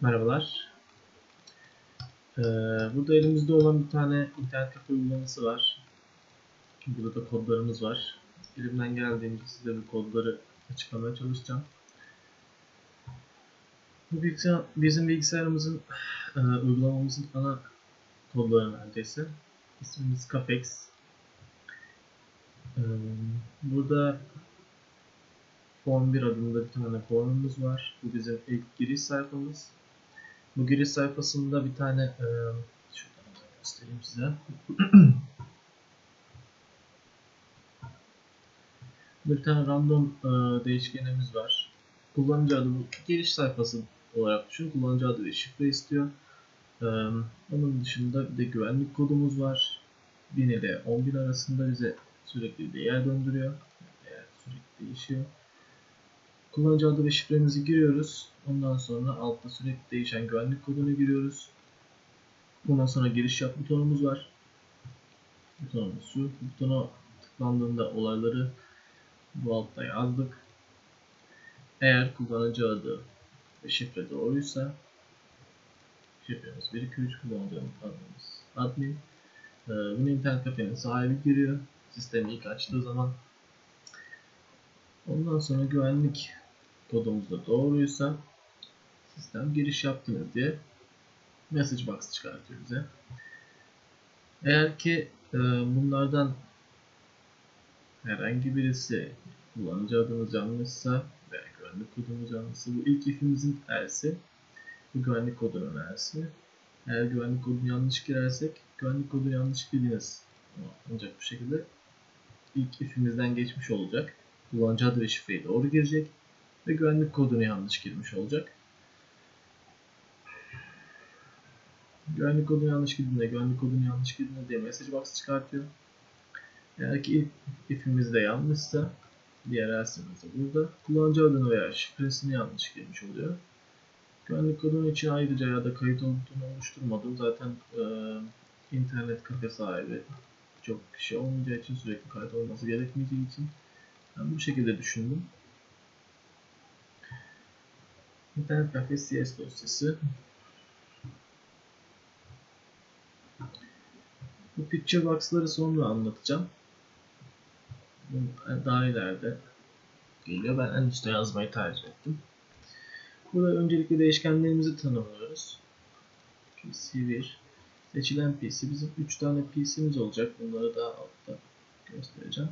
Merhabalar. Ee, burada elimizde olan bir tane internet kafe uygulaması var. Burada da kodlarımız var. Elimden geldiğince size bu kodları açıklamaya çalışacağım. Bu bilgisayar, bizim bilgisayarımızın e, uygulamamızın ana kodları neredeyse. İsmimiz Capex. Ee, burada Form 1 adında bir tane formumuz var. Bu bizim ilk giriş sayfamız. Bu giriş sayfasında bir tane e, şuradan da göstereyim size. bir tane random e, değişkenimiz var. Kullanıcı adı bu giriş sayfası olarak düşün. Kullanıcı adı ve şifre istiyor. E, onun dışında bir de güvenlik kodumuz var. 1000 ile 10.000 arasında bize sürekli değer döndürüyor. Değer sürekli değişiyor. Kullanıcı adı ve şifremizi giriyoruz. Ondan sonra altta sürekli değişen güvenlik kodunu giriyoruz. Bundan sonra giriş yap butonumuz var. Butonumuz şu. Butona tıklandığında olayları bu altta yazdık. Eğer kullanıcı adı ve şifre doğruysa şifremiz 123 kullanıcı adımız admin. Ee, bunu internet kafenin sahibi giriyor. Sistemi ilk açtığı zaman Ondan sonra güvenlik kodumuz da doğruysa sistem giriş yaptınız diye message box çıkartıyor bize. Eğer ki e, bunlardan herhangi birisi kullanıcı adımız yanlışsa veya güvenlik kodumuz yanlışsa bu ilk if'imizin elsi bu güvenlik kodunun elsi. Eğer güvenlik kodunu yanlış girersek güvenlik kodu yanlış girdiniz. Ancak bu şekilde ilk if'imizden geçmiş olacak. Kullanıcı adı ve şifreyi doğru girecek ve güvenlik kodunu yanlış girmiş olacak. Güvenlik kodunu yanlış girdiğinde, güvenlik kodunu yanlış girdiğinde diye message box çıkartıyor. Eğer ki if'imiz de yanlışsa diğer elsimiz de burada. Kullanıcı adını veya şifresini yanlış girmiş oluyor. Güvenlik kodunun için ayrıca ya da kayıt olduğunu oluşturmadım. Zaten e, internet kafe sahibi çok kişi olmayacağı için sürekli kayıt olması gerekmeyeceği için ben bu şekilde düşündüm. İnternet kafe CS dosyası. Bu picture box'ları sonra anlatacağım. Daha ileride geliyor. Ben en üstte yazmayı tercih ettim. Burada öncelikle değişkenlerimizi tanımlıyoruz. PC1 seçilen PC. Bizim 3 tane PC'miz olacak. Bunları daha altta göstereceğim.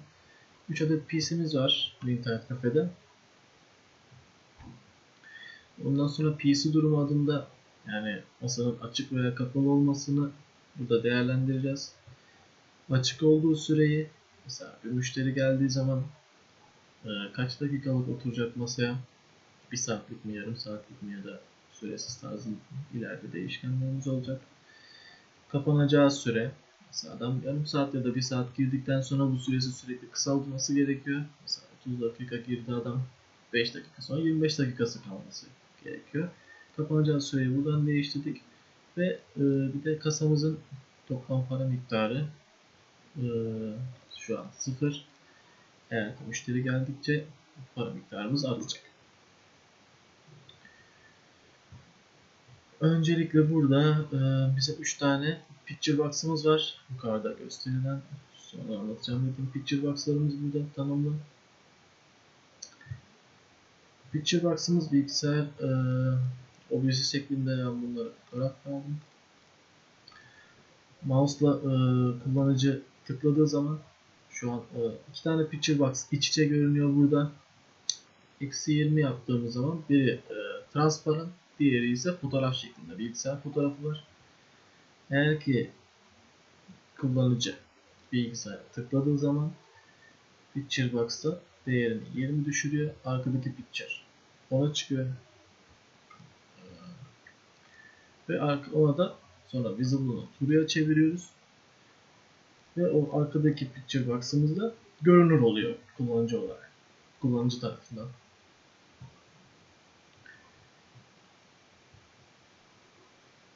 3 adet PC'miz var internet kafede. Ondan sonra PC durumu adında yani masanın açık veya kapalı olmasını burada değerlendireceğiz. Açık olduğu süreyi mesela bir müşteri geldiği zaman e, kaç dakikalık oturacak masaya bir saatlik mi yarım saatlik mi ya da süresiz tarzı ileride değişkenlerimiz olacak. Kapanacağı süre Mesela adam yarım saat ya da bir saat girdikten sonra bu süresi sürekli kısaltması gerekiyor. Mesela 30 dakika girdi adam 5 dakika sonra 25 dakikası kalması gerekiyor. Kapanacağı süreyi buradan değiştirdik. Ve e, bir de kasamızın toplam para miktarı e, şu an 0. Eğer müşteri geldikçe para miktarımız artacak. Öncelikle burada e, bize 3 tane picture box'ımız var. Yukarıda gösterilen. Sonra anlatacağım dedim. Picture box'larımız burada tamamlı. Picture box'ımız bilgisayar e, objesi şeklinde ben bunları fotoğraf verdim. Mouse'la e, kullanıcı tıkladığı zaman şu an e, iki tane picture box iç içe görünüyor burada. Eksi 20 yaptığımız zaman biri e, transparan, diğeri ise fotoğraf şeklinde. Bilgisayar fotoğrafı var. Eğer ki kullanıcı bilgisayara tıkladığı zaman Picture Box'ta değerini 20 düşürüyor. Arkadaki picture ona çıkıyor. Ve ona da sonra visible'ını True'ya çeviriyoruz. Ve o arkadaki picture box'ımız da görünür oluyor kullanıcı olarak. Kullanıcı tarafından.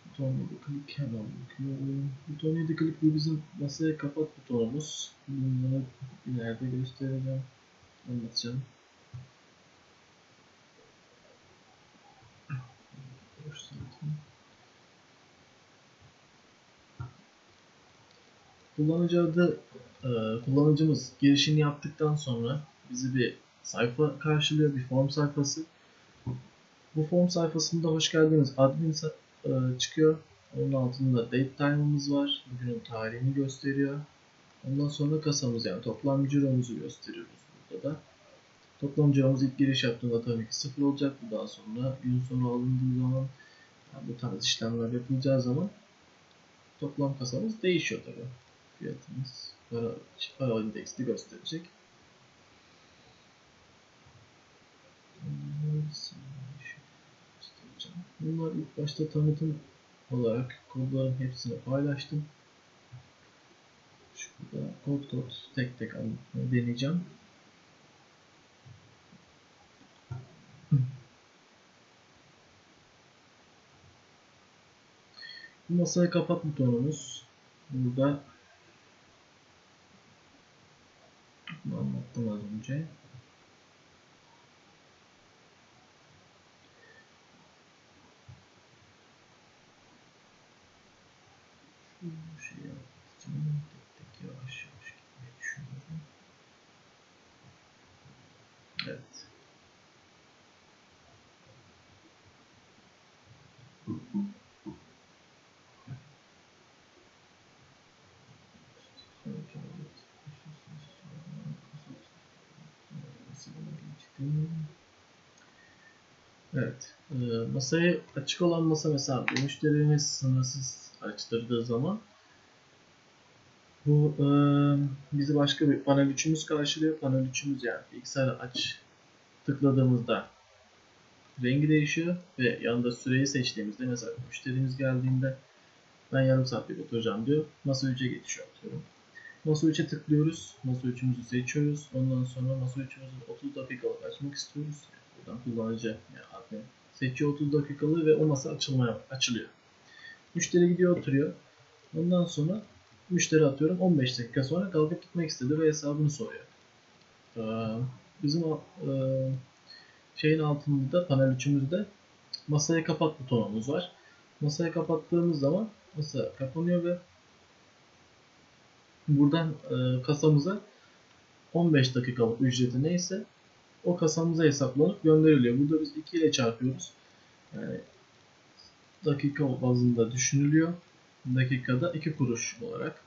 Buton 7 klik hemen bakıyorum. Buton 7 klik bu bizim masaya kapat butonumuz. Bunları ileride göstereceğim. Anlatacağım. Kullanıcı adı e, kullanıcımız girişini yaptıktan sonra bizi bir sayfa karşılıyor, bir form sayfası. Bu form sayfasında hoş geldiniz admin e, çıkıyor. Onun altında date time'ımız var. Bugünün tarihini gösteriyor. Ondan sonra kasamız yani toplam ciromuzu gösteriyoruz burada da. Toplam ciromuz ilk giriş yaptığında tabii ki sıfır olacak. Daha sonra gün sonu alındığı zaman yani bu tarz işlemler yapılacağı zaman toplam kasamız değişiyor tabii. Fiyatımız para, para indeksli gösterecek. Bunlar ilk başta tanıtım olarak kodların hepsini paylaştım. Şurada kod kod tek tek anlatmayı deneyeceğim. Bu masayı kapat butonumuz. Burada anlattım az önce. Şu şey yapacağım. Tek tek yavaş yavaş gitmeyi düşünüyorum. Evet. Evet. e, masayı açık olan masa mesela müşterimiz sınırsız açtırdığı zaman bu e, bizi başka bir panel üçümüz karşılıyor. Panel üçümüz yani bilgisayarı aç tıkladığımızda rengi değişiyor ve yanında süreyi seçtiğimizde mesela müşterimiz geldiğinde ben yarım saat bir oturacağım diyor. Masa 3'e geçiyor atıyorum. Masa 3'e tıklıyoruz. Masa 3'ümüzü seçiyoruz. Ondan sonra masa 3'ümüzü 30 dakikalık açmak istiyoruz. Buradan kullanıcı yani admin seçiyor 30 dakikalık ve o masa açılmaya açılıyor. Müşteri gidiyor oturuyor. Ondan sonra müşteri atıyorum 15 dakika sonra kalkıp gitmek istedi ve hesabını soruyor. Bizim şeyin altında da panel 3'ümüzde masayı kapat butonumuz var. Masayı kapattığımız zaman masa kapanıyor ve buradan e, kasamıza 15 dakikalık ücreti neyse o kasamıza hesaplanıp gönderiliyor. Burada biz 2 ile çarpıyoruz. Yani dakika bazında düşünülüyor. Dakikada 2 kuruş olarak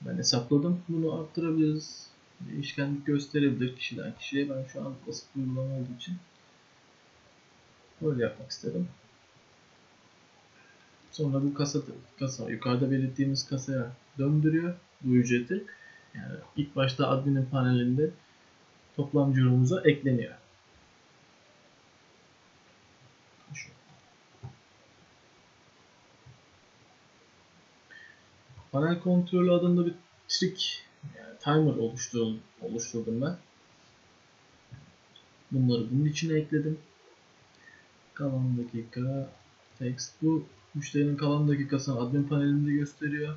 ben hesapladım. Bunu arttırabiliriz. Değişkenlik gösterebilir kişiden kişiye. Ben şu an basit bir uygulama olduğu için böyle yapmak istedim. Sonra bu kasa, kasa yukarıda belirttiğimiz kasaya döndürüyor bu ücreti. Yani ilk başta adminin panelinde toplam cirumuza ekleniyor. Panel kontrolü adında bir trik yani timer oluşturdum, oluşturdum ben. Bunları bunun içine ekledim. Kalan dakika text bu müşterinin kalan dakikasını admin panelinde gösteriyor.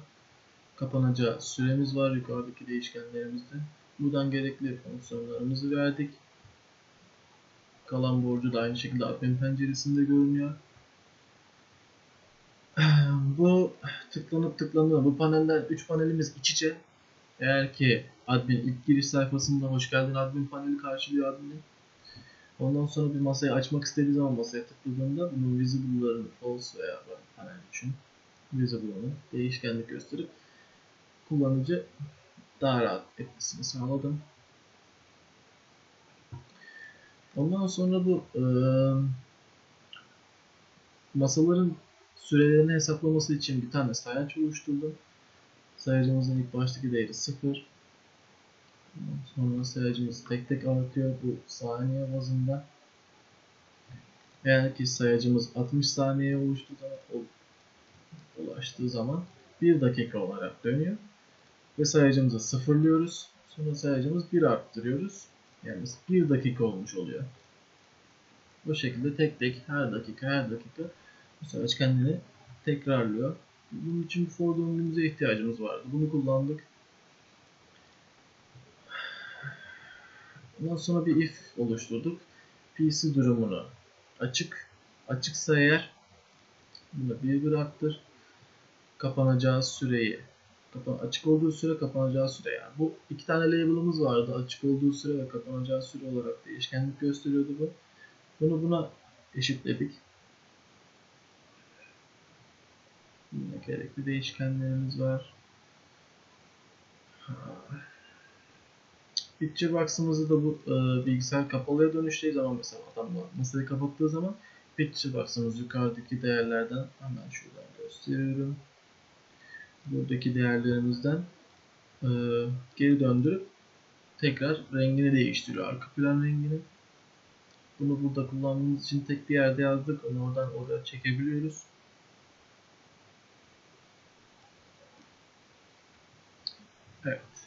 Kapanacağı süremiz var yukarıdaki değişkenlerimizde. Buradan gerekli fonksiyonlarımızı verdik. Kalan borcu da aynı şekilde admin penceresinde görünüyor. Bu tıklanıp tıklanıyor. Bu paneller 3 panelimiz iç içe. Eğer ki admin ilk giriş sayfasında hoş geldin admin paneli karşılıyor admin. Ondan sonra bir masayı açmak istediği zaman masaya tıkladığında bunun visible'larını false veya panel için visible'ını değişkenlik gösterip kullanıcı daha rahat etmesini sağladım. Ondan sonra bu e, masaların sürelerini hesaplaması için bir tane sayaç oluşturdum. Sayacımızın ilk baştaki değeri 0. Sonra sayacımız tek tek artıyor bu saniye bazında. Eğer ki sayacımız 60 saniye oluştuğu zaman, ulaştığı zaman 1 dakika olarak dönüyor. Ve sayacımızı sıfırlıyoruz. Sonra sayacımız 1 arttırıyoruz. Yani 1 dakika olmuş oluyor. Bu şekilde tek tek her dakika her dakika bu sayaç kendini tekrarlıyor. Bunun için for döngümüze ihtiyacımız vardı. Bunu kullandık. Ondan sonra bir if oluşturduk. PC durumunu açık. Açıksa eğer bunu bir arttır. Kapanacağı süreyi Kapa açık olduğu süre kapanacağı süre yani. Bu iki tane label'ımız vardı. Açık olduğu süre ve kapanacağı süre olarak değişkenlik gösteriyordu bu. Bunu buna eşitledik. Yine gerekli değişkenlerimiz var. Picture box'ımızı da bu e, bilgisayar kapalıya dönüştüğü zaman mesela adam masayı kapattığı zaman Picture box'ımız yukarıdaki değerlerden hemen şuradan gösteriyorum. Buradaki değerlerimizden e, geri döndürüp tekrar rengini değiştiriyor. Arka plan rengini. Bunu burada kullandığımız için tek bir yerde yazdık. Onu oradan oraya çekebiliyoruz. Evet.